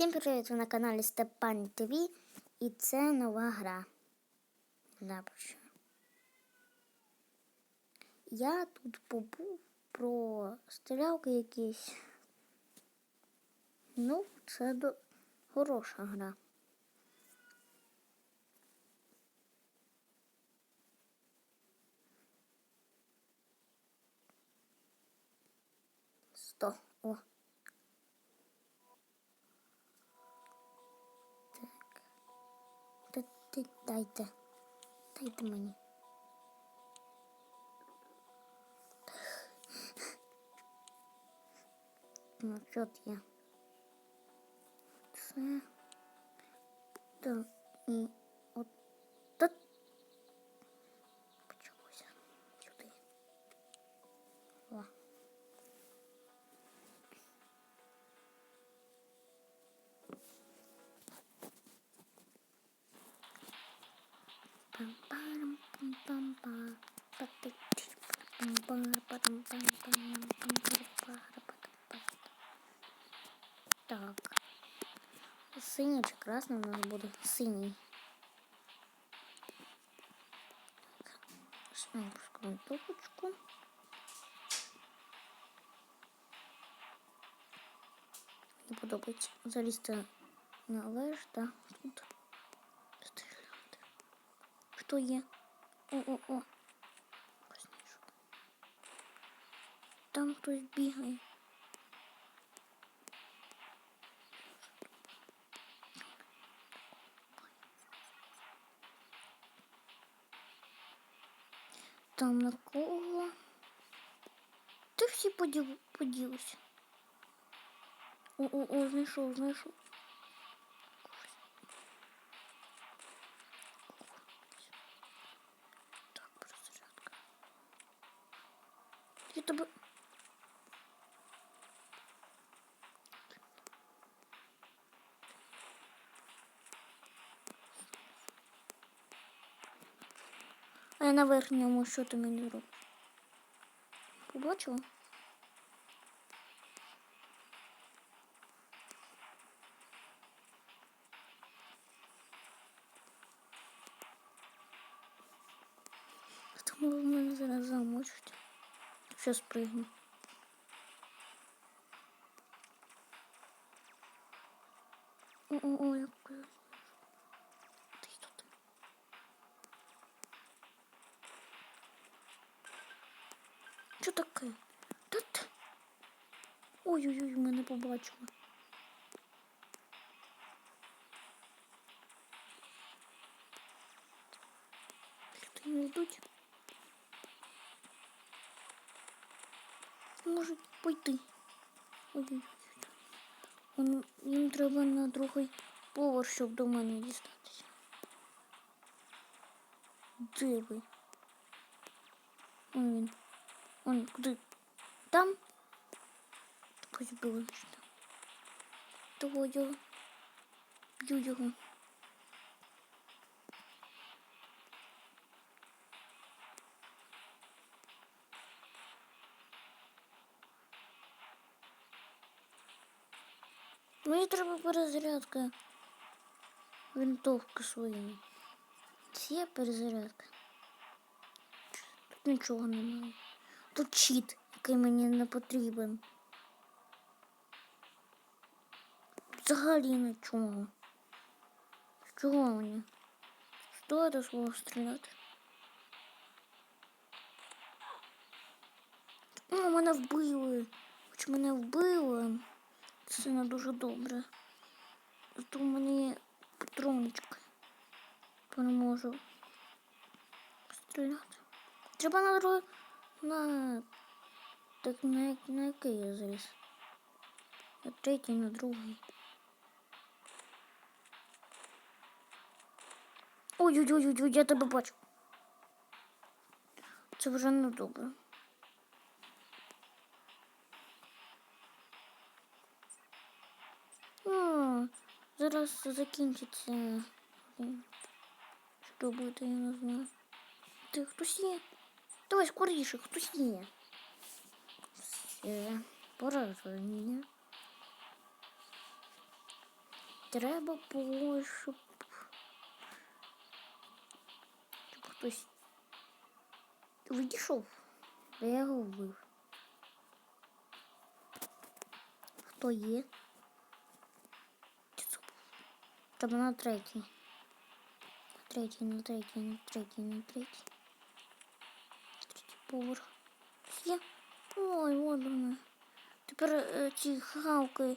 Всім привіт! Ви на каналі Степан ТВ і це нова гра. Запущу. Я тут побув про стрілялки якісь. Ну, це до... хороша гра. Сто. О. дайте. Дайте мені. Ну, що є? Це. Так, і Так. Синій чи красний у нас буде? Синій. Пускаємо трубочку. Мені подобається залізти на веж, та тут стріляти. Хто є? О-о-о. Познайшов. Там хтось бігає. Там на кого? Ти всі поділ... поділися. О-о-о, знайшов, знайшов. Я на верхньому що ти мені робиш? Побачила? В мене зараз замочить. Щас пригну. О-о-о, як ти тут. Що таке? Тут. Ой-ой-ой, мене побачили. Люди не йдуть. Можуть пойти. Ой-ой-ой. Їм треба на другий поверх, щоб до мене дістатися. Де? Он він. Он куди? Там? Хоч було. Того його. Б'ю його. Мені треба перезарядка. Винтовки свої. Це є перезарядка. Тут нічого немає. Тут чіт, який мені не потрібен. Взагалі нічого. Чого мені? До свого стріляти? О, мене вбили. Хоч мене вбили. Це не дуже добре. Зато мені патроночка переможу стріляти. Треба на друге на так на, на який я заліз? На третій, на другий. Ой-ой-ой, я тебе бачу. Це вже не добре. О, зараз закінчиться. Що буде, я не знаю. Ти хтось є? Давай скоріше, хтось є. Все, пораження. Треба було, хтось відійшов. А я його вбив. Хто є? Був? На третій. На третій, на третій, на третій, на третій. Третій поверх. Є? Ой, от вона. Тепер ці хавки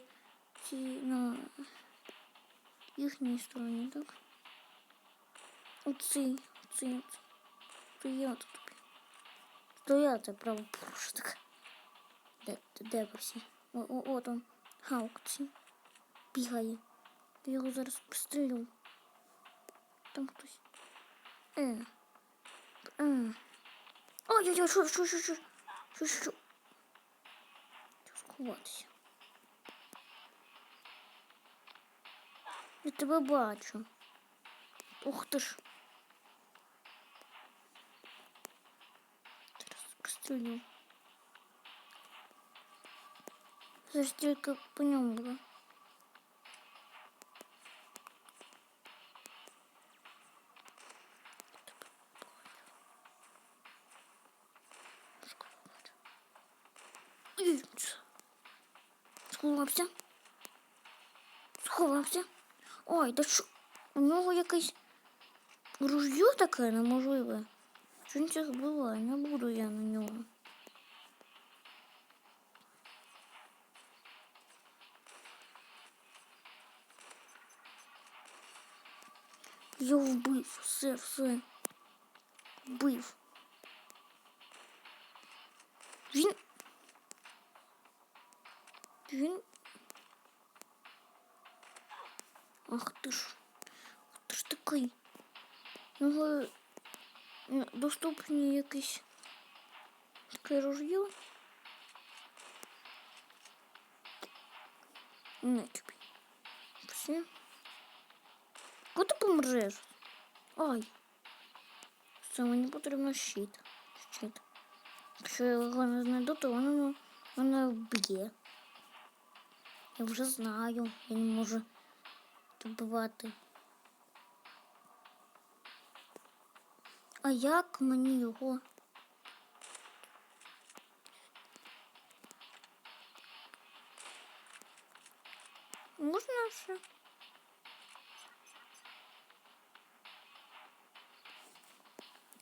ці на їхній стороні, так? Оцей, оцей, оцей. Стояти тобі. Стояти, правопорушник. Де, де, де всі? О, о, от он. Хаук ці. Бігає. Я його зараз пристрелю. Там хтось. Е. Е. Ой-ой-ой, що, що, що? Що, що, що? Сховатися. Я тебе бачу. Ух ти ж. Пристрелю. Зараз тільки по. Ой, ц. Сховався. Сховався. Ой, да що? У нього якесь ружьо таке неможливе. Що він збиває? Не буду я на нього. Я вбив, все, все. Вбив. Він. Він. Ах ти ж. Ах ти ж. Його м, доступні якісь таке ружьо. Не тобі. Все. Куди ти помреш? Ай. Все, мені потрібно щит. Щит. Якщо я його не знайду, то воно мене вб'є. Я вже знаю, я не можу добивати. А як мені його? Можна ще?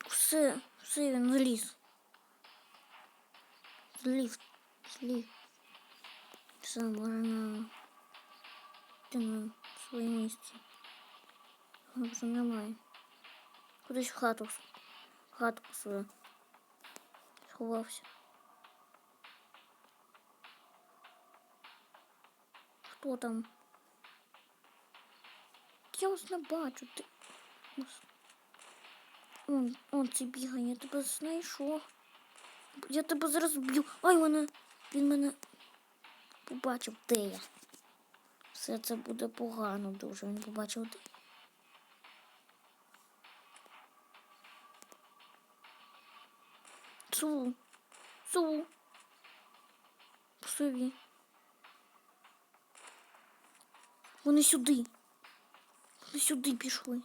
Все, все, він зліз. Зліз, зліз. Все, можна йти на своє місце. Вже немає. Кудись в хату. Хатку свою. Сховався. Хто там? Я вас не бачу. Ти... Он, он це бігає, я тебе знайшов. Я тебе зараз б'ю. Ай, вона. Він мене побачив, де я. Все це буде погано дуже. Він побачив де. я. Цу. Цу. Псові. Вони сюди. Вони сюди пішли.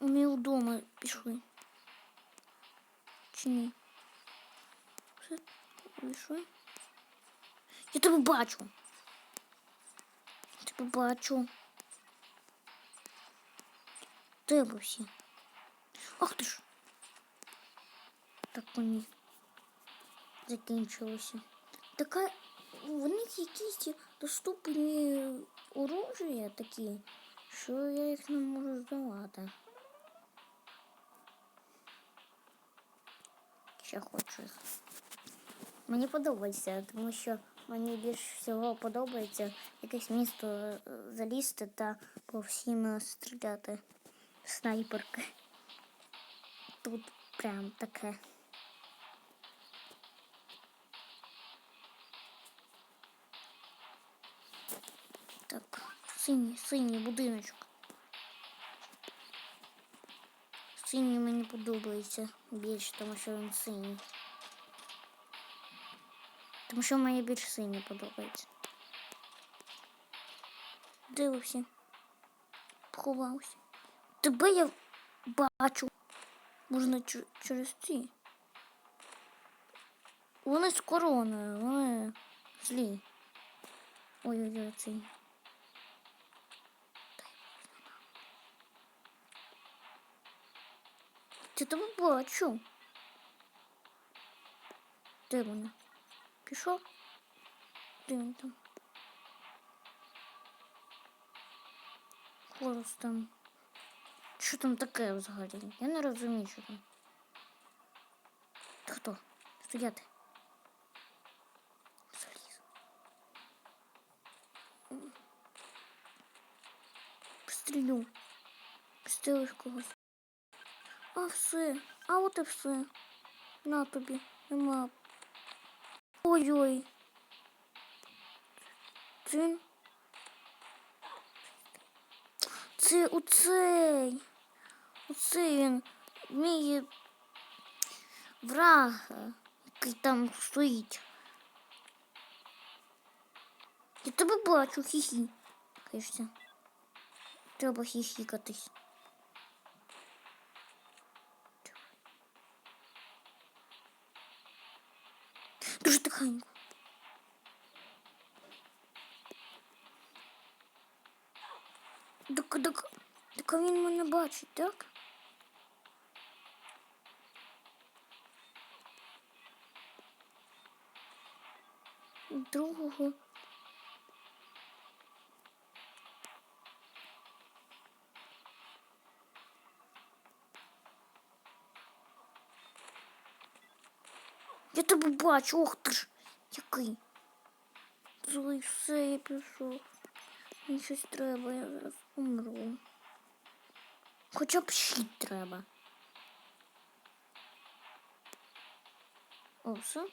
Вони вдома пішли. Чи ні? Пішли. Я тебе бачу. Я тебе бачу. Ви всі? Ах ти ж. Так вони закінчилося. Така вони якісь доступні оружия такі, що я їх не можу здавати. Ще хочу їх. Мені подобається, тому що мені більш всього подобається якесь місто е, залізти та по всім е, стріляти снайперки. Тут прям таке. Синій, синій будиночок. Синій мені подобається більше, тому що він синій. Тому що мені більше синій подобається. Де ви всі? Поховався. Тебе я бачу. Можна через ці. Вони з короною, вони злі. Ой-ой-ой, цей. Я тебе бачу. Де вони? Пішов? Де він там? Хорус там. Що там таке взагалі? Я не розумію, що там. Ти хто? Стояти. Заліз. М. Пострілю. Пострілиш когось. А все. А от і все. На тобі. Нема. Ой-ой. Це. Це оцей. Оцей він мій враг, який там стоїть. Я тебе бачу, хі-хі. Кажеться. Треба хіхікатись. Тихенько. Так, так, так він мене бачить, так? Другого. Бачу, ох ти ж, який. Злий все, я пішов. Мені щось треба, я зараз умру. Хоча б щит треба. О, все.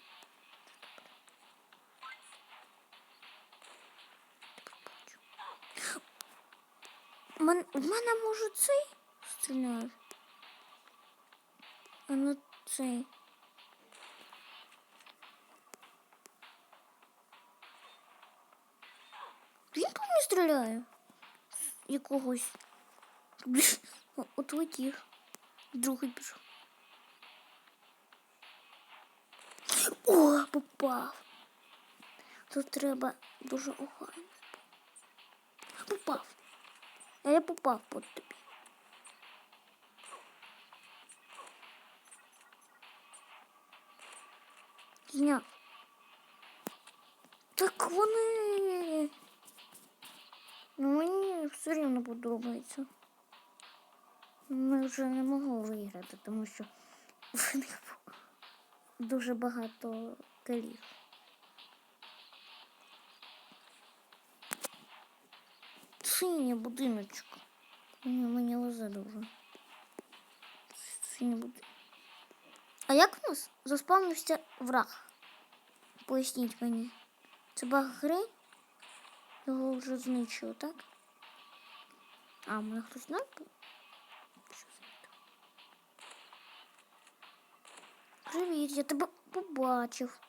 Мен, в мене може цей стріляє. А не цей. Він по мені стріляє. Якогось. От летів. Другий пішов. О, попав. Тут треба дуже охайно. Попав. А я попав под тобі. Зняв. Так вони. Ну, мені все рівно подобається. Ми вже не могли виграти, тому що в них дуже багато калів. Синій будиночок. Мені, мені лезе дуже. Синій будинок. А як у нас заспавнився враг? Поясніть мені. Це баг гри? Його вже знищили, так? А, мене хтось знає? Привіт, я тебе побачив.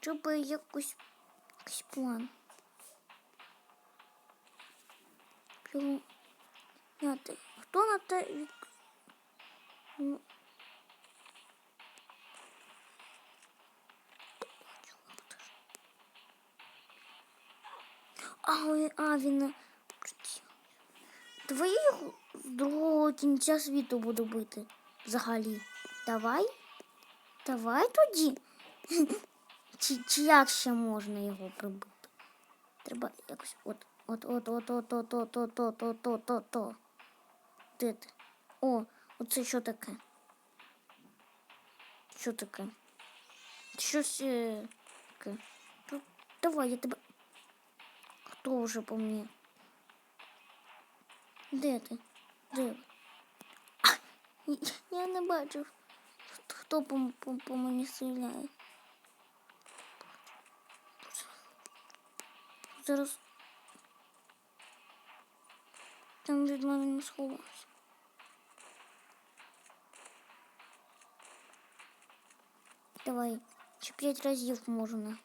Треба якось якийсь план. Хто на те А, він. Давай я другого кінця світу буду бити. Взагалі. Давай. Давай тоді. Чи, чи як ще можна його прибити? Треба якось от, от, от, от, от, от, от, от, от, от, от, от, от. Де ти? О, оце що таке? Що таке? Щось е, таке. Ну, Давай, я тебе. Хто вже по мені? Де ти? Де? ви? А, я не бачив. Хто- Хто по, по, по мені стріляє? Зараз. Там від мене не сховався. Давай, ще п'ять разів можна.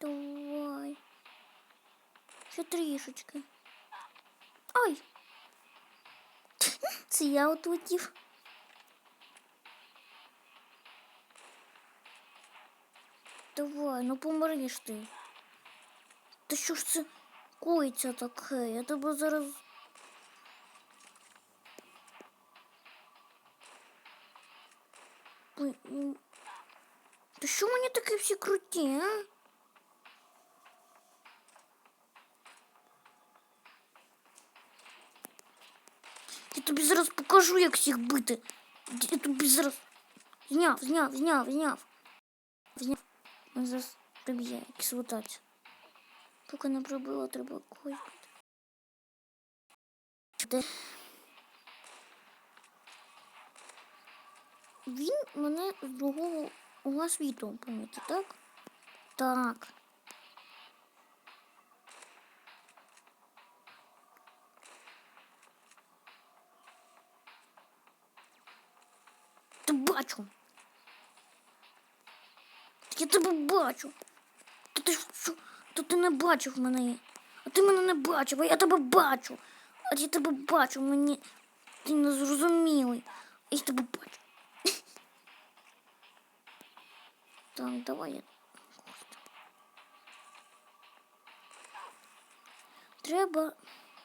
Давай. Ще трішечки. Ай! Це я отлетів. Давай, ну помриш ти. Та що ж це коїться таке? Я тебе зараз. Ой, м. Та що мені такі всі круті, а? Я тобі зараз покажу, як всіх бити. Я тобі зараз. Зняв, зняв, зняв, зняв. Зняв. Він зараз приб'є кислотацію. Поки не пробило, треба когось. Він мене з другого угла світу помітив, так? Так. Ти бачу. Я тебе бачу. Та ти що? Та ти не бачив мене. А ти мене не бачив, а я тебе бачу. А я тебе бачу, мені ти не зрозумілий. А я тебе бачу. Так, давай я. Треба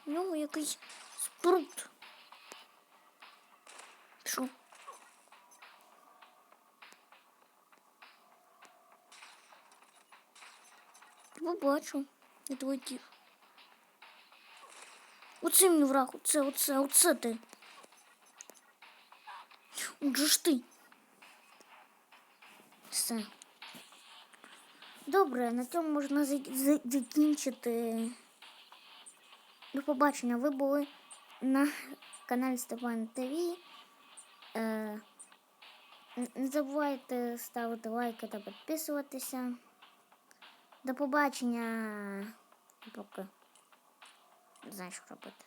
нього якийсь спрут. Що? Побачу. Я твій тих. Оце мені враг, оце, оце, оце ти. Отже ж ти. Все. Добре, на цьому можна за- за- закінчити. До побачення. Ви були на каналі Степан ТВ. Е, не забувайте ставити лайки та підписуватися. До побачення. Поки. Що робити.